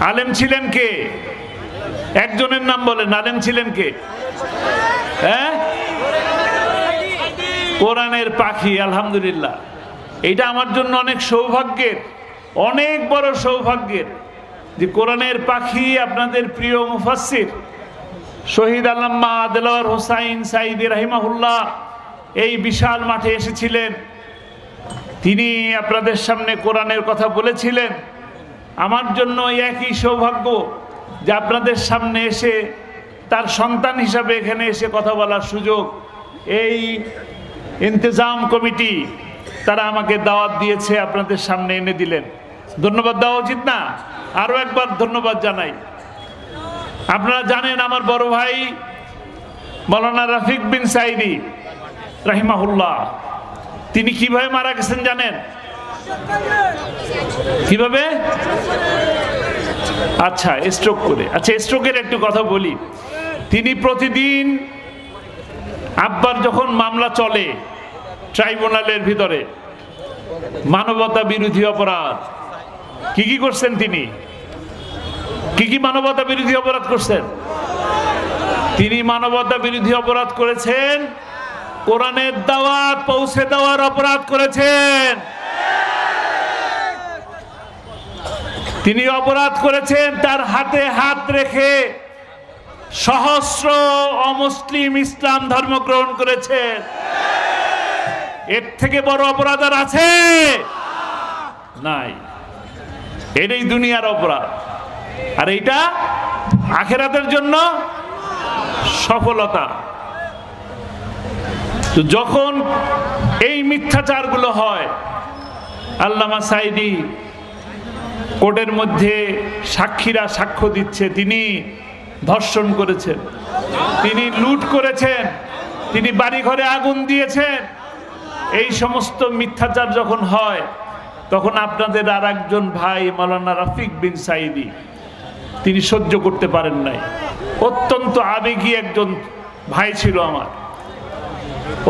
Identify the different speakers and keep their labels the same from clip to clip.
Speaker 1: আলেম ছিলেন কে? একজনের নাম বলেন, আলেম ছিলেন কে? হ্যাঁ? কোরআনের পাখি, আলহামদুলিল্লাহ। এটা আমার জন্য অনেক সৌভাগ্যের, অনেক বড় সৌভাগ্যের যে কোরআনের পাখি আপনাদের প্রিয় মুফাসির শহীদ আল্লাম্মা আদেলার হোসাইন সাইদি রাহিমাহুল্লাহ এই বিশাল মাঠে এসেছিলেন। তিনি আপনাদের সামনে কোরআনের কথা বলেছিলেন। আমার জন্য একই সৌভাগ্য যে আপনাদের সামনে এসে তার সন্তান হিসাবে এখানে এসে কথা বলার সুযোগ, এই ইন্তজাম কমিটি তারা আমাকে দাওয়াত দিয়েছে, আপনাদের সামনে এনে দিলেন। ধন্যবাদ দেওয়া উচিত না। আরও একবার ধন্যবাদ জানাই। আপনারা জানেন আমার বড় ভাই মৌলানা রাফিক বিন সাইদি, রাহিমাহুল্লাহ। তিনি কীভাবে মারা গেছেন জানেন? কীভাবে? আচ্ছা স্ট্রোক করে। আচ্ছা স্ট্রোকের একটু কথা বলি। তিনি প্রতিদিন আব্বার যখন মামলা চলে ট্রাইব্যুনালের ভিতরে, মানবতা বিরোধী অপরাধ, কি কি করছেন তিনি? কি কি মানবতা বিরোধী অপরাধ করছেন? তিনি মানবতা বিরোধী অপরাধ করেছেন, কোরআনের দাওয়াত পৌঁছে দেওয়ার অপরাধ করেছেন। তিনি অপরাধ করেছেন তার হাতে হাত রেখে সহস্র অমুসলিম ইসলাম ধর্ম গ্রহণ করেছেন। এর থেকে বড় অপরাধ আর আছে? নাই। এটাই দুনিয়ার অপরাধ। আর এইটা আখেরাতের জন্য সফলতা। তো যখন এই মিথ্যাচারগুলো হয়, আল্লামা সাইদি কোর্টের মধ্যে সাক্ষীরা সাক্ষ্য দিচ্ছে, তিনি ধর্ষণ করেছেন, তিনি লুট করেছেন, তিনি বাড়িঘরে আগুন দিয়েছেন। এই সমস্ত মিথ্যাচার যখন হয়, তখন আপনাদের আর একজন ভাই মৌলানা রফিক বিন সাইদি তিনি সহ্য করতে পারেন নাই। অত্যন্ত আবেগী একজন ভাই ছিল আমার।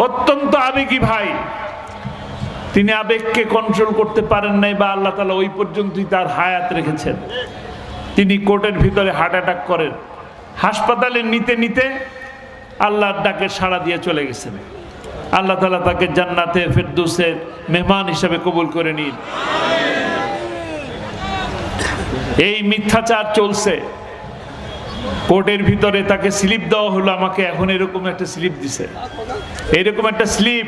Speaker 1: অত্যন্ত আবেগী ভাই। তিনি আবেগকে কন্ট্রোল করতে পারেন নাই বা আল্লাহ তালা ওই পর্যন্তই তার হায়াত রেখেছেন। তিনি কোর্টের ভিতরে হার্ট অ্যাটাক করেন। হাসপাতালে নিতে নিতে আল্লাহর ডাকে সাড়া দিয়ে চলে গেছেন। আল্লাহ তালা তাকে জান্নাতে ফেরদুসের মেহমান হিসাবে কবুল করে নিন। এই মিথ্যাচার চলছে। কোর্টের ভিতরে তাকে স্লিপ দেওয়া হলো, আমাকে এখন এরকম একটা স্লিপ দিছে। এরকম একটা স্লিপ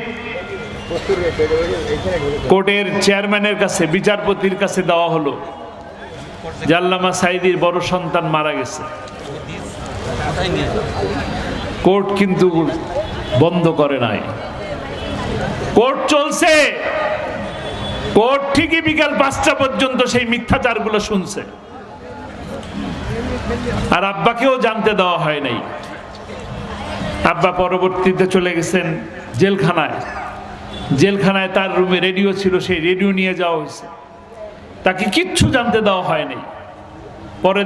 Speaker 1: কোর্টের চেয়ারম্যানের কাছে, বিচারপতির কাছে দেওয়া হলো জাল্লামা সাইদির বড় সন্তান মারা গেছে। কোর্ট কিন্তু বন্ধ করে নাই। কোর্ট চলছে। কোর্ট ঠিকই বিকাল পাঁচটা পর্যন্ত সেই মিথ্যাচারগুলো শুনছে। আর আব্বাকেও জানতে দেওয়া হয় নাই। আব্বা পরবর্তীতে চলে গেছেন জেলখানায়। জেলখানায় তার রুমে রেডিও ছিল, সেই রেডিও নিয়ে যাওয়া হয়েছে। তাকে কিচ্ছু জানতে দেওয়া হয়নি। পরের